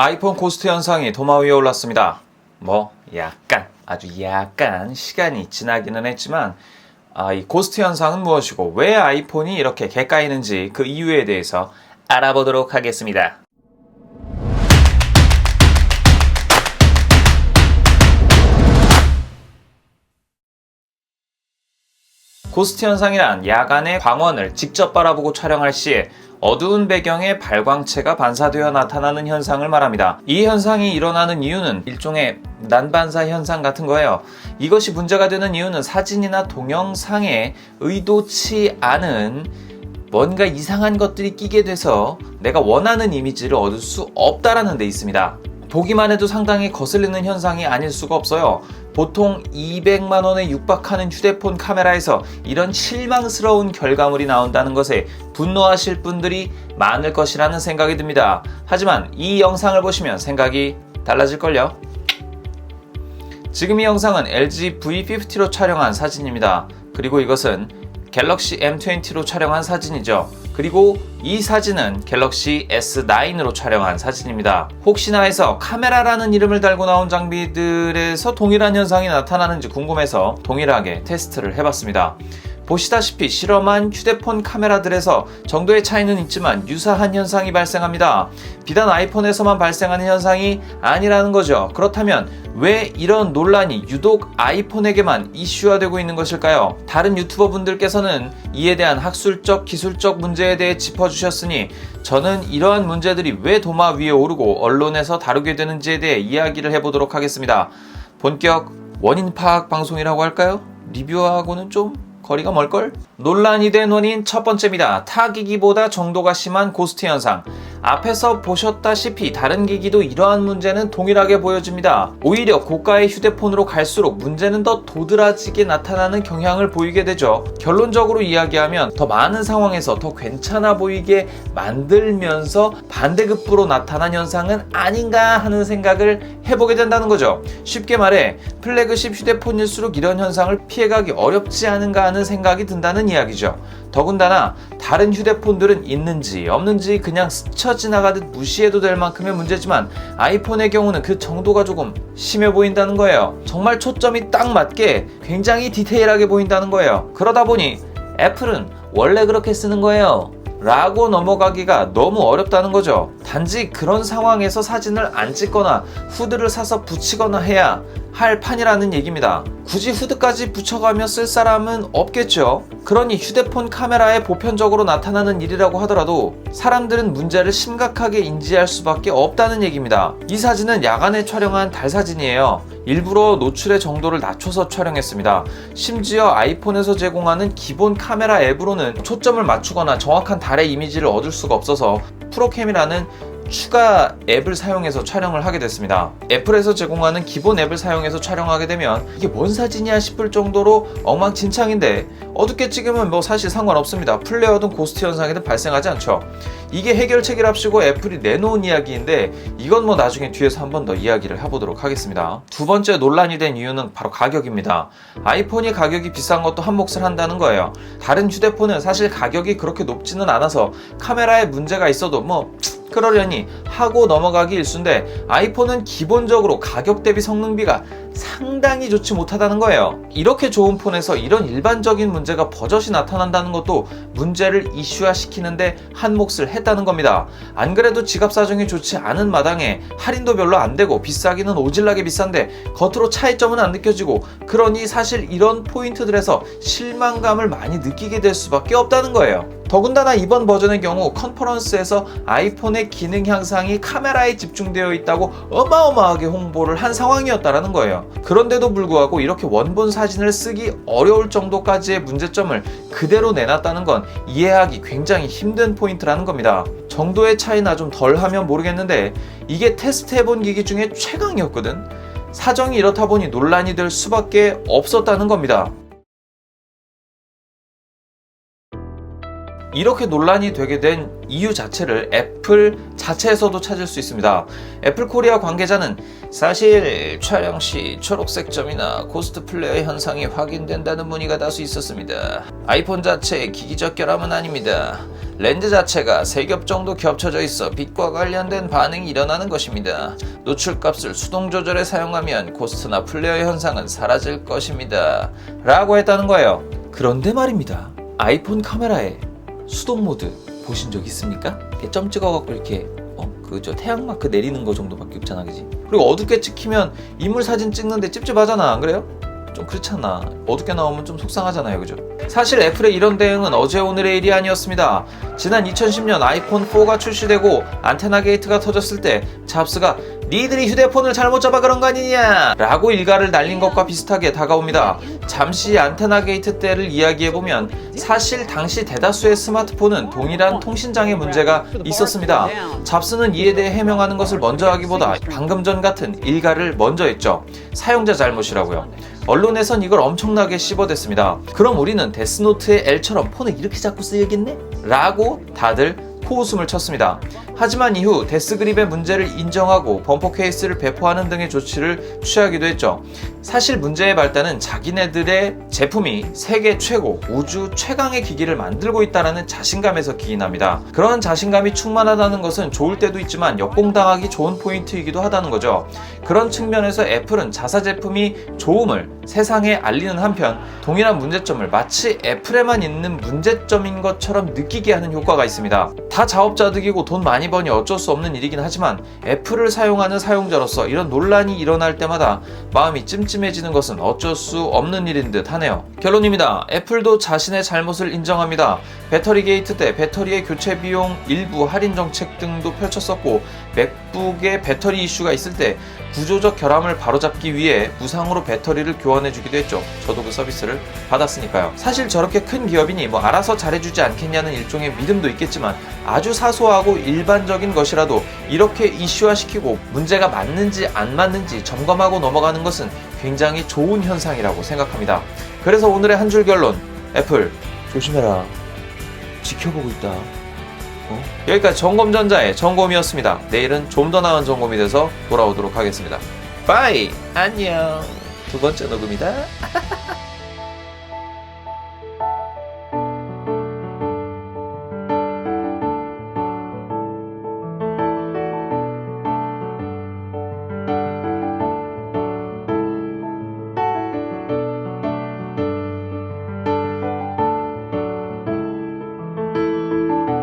아이폰 고스트 현상이 도마 위에 올랐습니다. 뭐 약간 아주 약간 시간이 지나기는 했지만 아, 이 고스트 현상은 무엇이고 왜 아이폰이 이렇게 개까이는지 그 이유에 대해서 알아보도록 하겠습니다. 고스트 현상이란 야간의 광원을 직접 바라보고 촬영할 시에 어두운 배경에 발광체가 반사되어 나타나는 현상을 말합니다. 이 현상이 일어나는 이유는 일종의 난반사 현상 같은 거예요. 이것이 문제가 되는 이유는 사진이나 동영상에 의도치 않은 뭔가 이상한 것들이 끼게 돼서 내가 원하는 이미지를 얻을 수 없다라는 데 있습니다. 보기만 해도 상당히 거슬리는 현상이 아닐 수가 없어요. 보통 200만 원에 육박하는 휴대폰 카메라에서 이런 실망스러운 결과물이 나온다는 것에 분노하실 분들이 많을 것이라는 생각이 듭니다. 하지만 이 영상을 보시면 생각이 달라질걸요? 지금 이 영상은 LG V50로 촬영한 사진입니다. 그리고 이것은 갤럭시 M20로 촬영한 사진이죠. 그리고 이 사진은 갤럭시 S9으로 촬영한 사진입니다. 혹시나 해서 카메라라는 이름을 달고 나온 장비들에서 동일한 현상이 나타나는지 궁금해서 동일하게 테스트를 해봤습니다. 보시다시피 실험한 휴대폰 카메라들에서 정도의 차이는 있지만 유사한 현상이 발생합니다. 비단 아이폰에서만 발생하는 현상이 아니라는 거죠. 그렇다면 왜 이런 논란이 유독 아이폰에게만 이슈화되고 있는 것일까요? 다른 유튜버 분들께서는 이에 대한 학술적, 기술적 문제에 대해 짚어주셨으니 저는 이러한 문제들이 왜 도마 위에 오르고 언론에서 다루게 되는지에 대해 이야기를 해보도록 하겠습니다. 본격 원인 파악 방송이라고 할까요? 리뷰하고는 좀 거리가 멀걸? 논란이 된 원인 첫 번째입니다. 타기기보다 정도가 심한 고스트 현상. 앞에서 보셨다시피 다른 기기도 이러한 문제는 동일하게 보여집니다. 오히려 고가의 휴대폰으로 갈수록 문제는 더 도드라지게 나타나는 경향을 보이게 되죠. 결론적으로 이야기하면 더 많은 상황에서 더 괜찮아 보이게 만들면서 반대급부로 나타난 현상은 아닌가 하는 생각을 해보게 된다는 거죠. 쉽게 말해 플래그십 휴대폰일수록 이런 현상을 피해가기 어렵지 않은가 하는 생각이 든다는 이야기죠. 더군다나 다른 휴대폰들은 있는지 없는지 그냥 스쳐 지나가듯 무시해도 될 만큼의 문제지만 아이폰의 경우는 그 정도가 조금 심해 보인다는 거예요. 정말 초점이 딱 맞게 굉장히 디테일하게 보인다는 거예요. 그러다 보니 애플은 원래 그렇게 쓰는 거예요. 라고 넘어가기가 너무 어렵다는 거죠. 단지 그런 상황에서 사진을 안 찍거나 후드를 사서 붙이거나 해야 할 판이라는 얘기입니다. 굳이 후드까지 붙여가며 쓸 사람은 없겠죠. 그러니 휴대폰 카메라에 보편적으로 나타나는 일이라고 하더라도 사람들은 문제를 심각하게 인지할 수밖에 없다는 얘기입니다. 이 사진은 야간에 촬영한 달 사진이에요. 일부러 노출의 정도를 낮춰서 촬영했습니다. 심지어 아이폰에서 제공하는 기본 카메라 앱으로는 초점을 맞추거나 정확한 달의 이미지를 얻을 수가 없어서 프로캠이라는 추가 앱을 사용해서 촬영을 하게 됐습니다. 애플에서 제공하는 기본 앱을 사용해서 촬영하게 되면 이게 뭔 사진이야 싶을 정도로 엉망진창인데 어둡게 찍으면 뭐 사실 상관없습니다. 플레어든 고스트 현상이든 발생하지 않죠. 이게 해결책이랍시고 애플이 내놓은 이야기인데 이건 뭐 나중에 뒤에서 한 번 더 이야기를 해보도록 하겠습니다. 두 번째 논란이 된 이유는 바로 가격입니다. 아이폰이 가격이 비싼 것도 한 몫을 한다는 거예요. 다른 휴대폰은 사실 가격이 그렇게 높지는 않아서 카메라에 문제가 있어도 뭐 그러려니 하고 넘어가기 일순데 아이폰은 기본적으로 가격 대비 성능비가 상당히 좋지 못하다는 거예요. 이렇게 좋은 폰에서 이런 일반적인 문제가 버젓이 나타난다는 것도 문제를 이슈화시키는데 한 몫을 했다는 겁니다. 안 그래도 지갑 사정이 좋지 않은 마당에 할인도 별로 안 되고 비싸기는 오질나게 비싼데 겉으로 차이점은 안 느껴지고 그러니 사실 이런 포인트들에서 실망감을 많이 느끼게 될 수밖에 없다는 거예요. 더군다나 이번 버전의 경우 컨퍼런스에서 아이폰의 기능 향상이 카메라에 집중되어 있다고 어마어마하게 홍보를 한 상황이었다라는 거예요. 그런데도 불구하고 이렇게 원본 사진을 쓰기 어려울 정도까지의 문제점을 그대로 내놨다는 건 이해하기 굉장히 힘든 포인트라는 겁니다. 정도의 차이나 좀 덜 하면 모르겠는데 이게 테스트 해본 기기 중에 최강이었거든. 사정이 이렇다 보니 논란이 될 수밖에 없었다는 겁니다. 이렇게 논란이 되게 된 이유 자체를 애플 자체에서도 찾을 수 있습니다. 애플 코리아 관계자는 사실 촬영 시 초록색 점이나 고스트 플레어 현상이 확인된다는 문의가 다수 있었습니다. 아이폰 자체의 기기적 결함은 아닙니다. 렌즈 자체가 세겹 정도 겹쳐져 있어 빛과 관련된 반응이 일어나는 것입니다. 노출 값을 수동 조절해 사용하면 고스트나 플레어 현상은 사라질 것입니다. 라고 했다는 거예요. 그런데 말입니다. 아이폰 카메라에 수동 모드 보신 적 있습니까? 이렇게 점 찍어갖고 이렇게 어? 그저 태양 마크 내리는 거 정도밖에 없잖아 그지? 그리고 어둡게 찍히면 인물 사진 찍는데 찝찝하잖아 안 그래요? 좀 그렇잖아 어둡게 나오면 좀 속상하잖아요 그죠? 사실 애플의 이런 대응은 어제 오늘의 일이 아니었습니다 지난 2010년 아이폰 4가 출시되고 안테나 게이트가 터졌을 때 잡스가 니들이 휴대폰을 잘못 잡아 그런 거 아니냐? 라고 일가를 날린 것과 비슷하게 다가옵니다. 잠시 안테나 게이트 때를 이야기해보면 사실 당시 대다수의 스마트폰은 동일한 통신장애 문제가 있었습니다. 잡스는 이에 대해 해명하는 것을 먼저 하기보다 방금 전 같은 일가를 먼저 했죠. 사용자 잘못이라고요. 언론에선 이걸 엄청나게 씹어댔습니다. 그럼 우리는 데스노트의 L처럼 폰을 이렇게 잡고 쓰야겠네? 라고 다들 코웃음을 쳤습니다. 하지만 이후 데스그립의 문제를 인정하고 범퍼 케이스를 배포하는 등의 조치를 취하기도 했죠. 사실 문제의 발단은 자기네들의 제품이 세계 최고, 우주 최강의 기기를 만들고 있다는 자신감에서 기인합니다. 그런 자신감이 충만하다는 것은 좋을 때도 있지만 역공당하기 좋은 포인트이기도 하다는 거죠. 그런 측면에서 애플은 자사 제품이 좋음을 세상에 알리는 한편 동일한 문제점을 마치 애플에만 있는 문제점인 것처럼 느끼게 하는 효과가 있습니다. 다 자업자득이고 돈 많이 버니 어쩔 수 없는 일이긴 하지만 애플을 사용하는 사용자로서 이런 논란이 일어날 때마다 마음이 찜찜해지는 것은 어쩔 수 없는 일인 듯 하네요. 결론입니다. 애플도 자신의 잘못을 인정합니다. 배터리 게이트 때 배터리의 교체 비용 일부 할인 정책 등도 펼쳤었고 맥북의 배터리 이슈가 있을 때 구조적 결함을 바로잡기 위해 무상으로 배터리를 교환해주기도 했죠. 저도 그 서비스를 받았으니까요. 사실 저렇게 큰 기업이니 뭐 알아서 잘해주지 않겠냐는 일종의 믿음도 있겠지만 아주 사소하고 일반 적인 것이라도 이렇게 이슈화시키고 문제가 맞는지 안 맞는지 점검하고 넘어가는 것은 굉장히 좋은 현상이라고 생각합니다. 그래서 오늘의 한 줄 결론 애플 조심해라. 지켜보고 있다. 어? 여기까지 점검전자의 점검이었습니다. 내일은 좀 더 나은 점검이 돼서 돌아오도록 하겠습니다. 바이! 안녕! 두 번째 녹음이다.